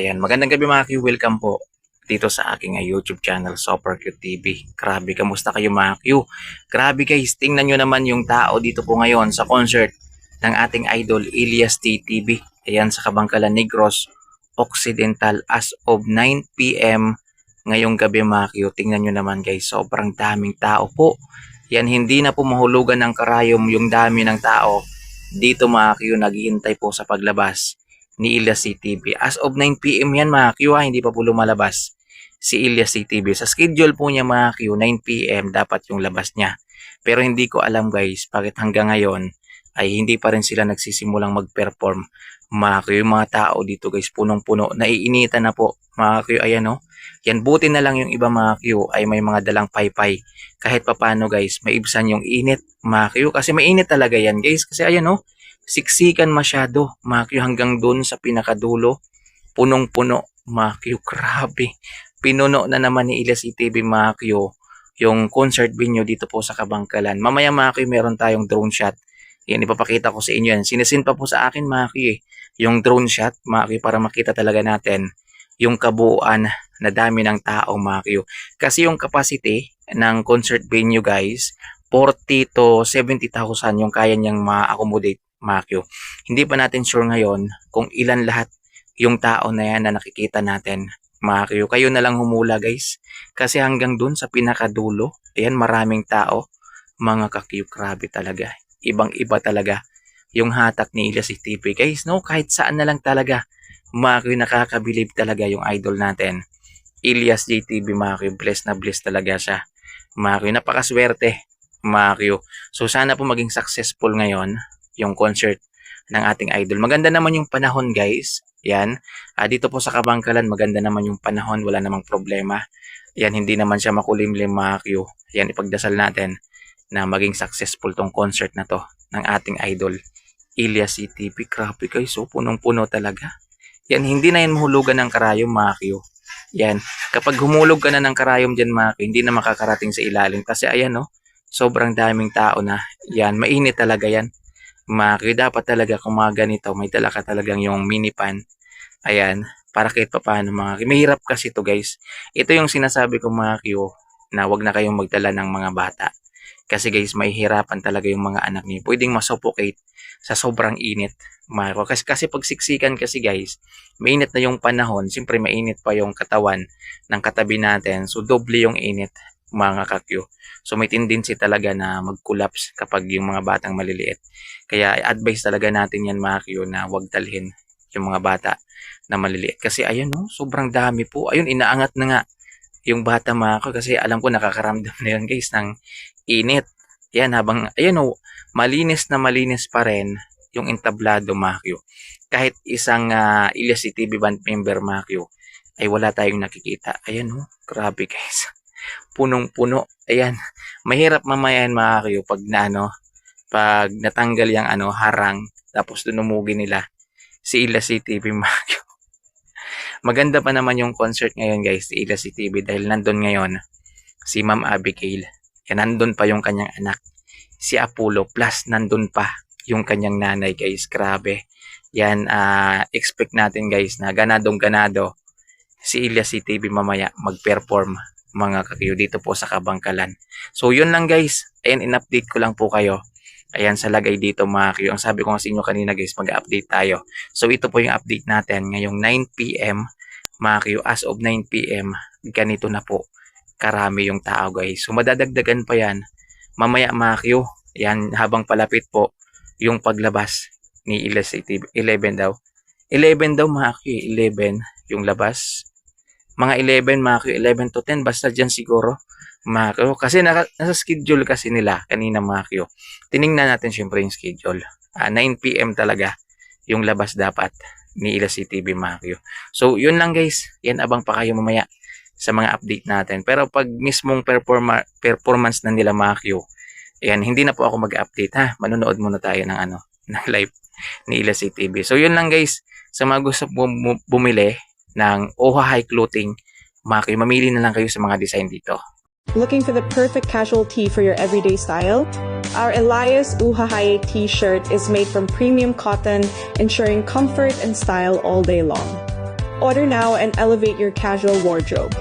Ayan, magandang gabi mga Q. Welcome po dito sa aking ah, YouTube channel, Super TV. Grabe, kamusta kayo mga Q? Grabe guys, tingnan nyo naman yung tao dito po ngayon sa concert ng ating idol Elias TTV. Ayan, sa Kabangkalan Negros Occidental as of 9pm ngayong gabi mga Q. Tingnan nyo naman guys, sobrang daming tao po. Yan, hindi na po mahulugan ng karayom yung dami ng tao. Dito mga Q, naghihintay po sa paglabas ni Ilyas CTV. As of 9pm yan mga Q ha, hindi pa po lumalabas si Ilyas CTV. Sa schedule po niya mga Q, 9pm dapat yung labas niya. Pero hindi ko alam guys, bakit hanggang ngayon ay hindi pa rin sila nagsisimulang mag-perform. Mga Q, yung mga tao dito guys, punong-puno, naiinitan na po. Mga Q, ayan o. Yan, buti na lang yung iba mga Q ay may mga dalang paypay. Kahit papano guys, maibsan yung init mga Q. Kasi mainit talaga yan guys. Kasi ayan o, siksikan masyado mga hanggang doon sa pinakadulo. Punong-puno mga grabe. Pinuno na naman ni Ilyas ITV mga Q yung concert venue dito po sa Kabangkalan. Mamaya mga meron tayong drone shot. Yan, ipapakita ko sa inyo yan. Sinisin pa po sa akin mga eh, yung drone shot mga para makita talaga natin yung kabuuan na dami ng tao mga. Kasi yung capacity ng concert venue guys, 40 to 70,000 yung kaya niyang ma-accommodate Q. Hindi pa natin sure ngayon kung ilan lahat yung tao na yan na nakikita natin Q. Kayo na lang humula guys. Kasi hanggang dun sa pinakadulo, ayan maraming tao. Mga ka-Q, grabe talaga. Ibang iba talaga yung hatak ni Ilyas TV guys. No, kahit saan na lang talaga Q, nakakabilib talaga yung idol natin. Ilyas mga Q, blessed na blessed talaga siya. Q, napakaswerte Q. So sana po maging successful ngayon yung concert ng ating idol. Maganda naman yung panahon guys. Yan. Ah, dito po sa Kabangkalan, maganda naman yung panahon. Wala namang problema. Yan, hindi naman siya makulimlim mga. Yan, ipagdasal natin na maging successful tong concert na to ng ating idol. Ilyas CTV. Grabe guys. So, punong-puno talaga. Yan, hindi na yan mahulugan ng karayom mga. Yan. Kapag humulog ka na ng karayom dyan mga hindi na makakarating sa ilalim. Kasi ayan no, sobrang daming tao na. Yan, mainit talaga yan. Maki, dapat talaga kung mga ganito, may dala ka talagang yung mini pan. Ayan, para kahit papaano mga Mahirap kasi to guys. Ito yung sinasabi ko mga Q, na wag na kayong magdala ng mga bata. Kasi guys, may hirapan talaga yung mga anak niyo. Pwedeng masuffocate sa sobrang init. Mga kasi, kasi pag siksikan kasi guys, mainit na yung panahon, siyempre mainit pa yung katawan ng katabi natin. So doble yung init mga kakyo. So may tendency talaga na mag-collapse kapag yung mga batang maliliit. Kaya advice talaga natin yan mga kakyo na huwag dalhin yung mga bata na maliliit. Kasi ayun no, sobrang dami po. Ayun, inaangat na nga yung bata mga kakyo kasi alam ko nakakaramdam na yun guys ng init. Yan habang, ayun no, malinis na malinis pa rin yung entablado mga kakyo. Kahit isang uh, Ilyas TV band member mga kakyo, ay wala tayong nakikita. Ayan no, grabe guys punong-puno. Ayan. Mahirap mamaya yan mga kayo pag na ano, pag natanggal yung ano, harang, tapos dunumugi nila si Ila CTV mga kayo. Maganda pa naman yung concert ngayon guys, si Ila CTV dahil nandun ngayon si Ma'am Abigail. Yan, nandun pa yung kanyang anak. Si Apollo plus nandun pa yung kanyang nanay guys. Grabe. Yan, uh, expect natin guys na ganadong ganado si Ilya CTV mamaya mag-perform mga kakiyo dito po sa Kabangkalan. So yun lang guys. Ayan, in-update ko lang po kayo. Ayan, sa lagay dito mga kakiyo. Ang sabi ko nga sa inyo kanina guys, mag-update tayo. So ito po yung update natin ngayong 9pm mga kakiyo. As of 9pm, ganito na po karami yung tao guys. So madadagdagan pa yan. Mamaya mga kakiyo, yan habang palapit po yung paglabas ni Ilas 11 daw. 11 daw mga kakiyo, 11 yung labas mga 11, mga 11 to 10, basta dyan siguro. Mga Q. Kasi naka, nasa schedule kasi nila kanina mga Q. Tiningnan natin syempre yung schedule. Uh, 9pm talaga yung labas dapat ni Ila CTV mga Q. So yun lang guys. Yan abang pa kayo mamaya sa mga update natin. Pero pag mismong performa, performance na nila mga Q, ayan, hindi na po ako mag-update ha. Manonood muna tayo ng ano, ng live ni Ila CTV. So yun lang guys. Sa mga gusto bum- bumili ng Oha High Clothing, maki, mamili na lang kayo sa mga design dito. Looking for the perfect casual tee for your everyday style? Our Elias Uhahaye t-shirt is made from premium cotton, ensuring comfort and style all day long. Order now and elevate your casual wardrobe.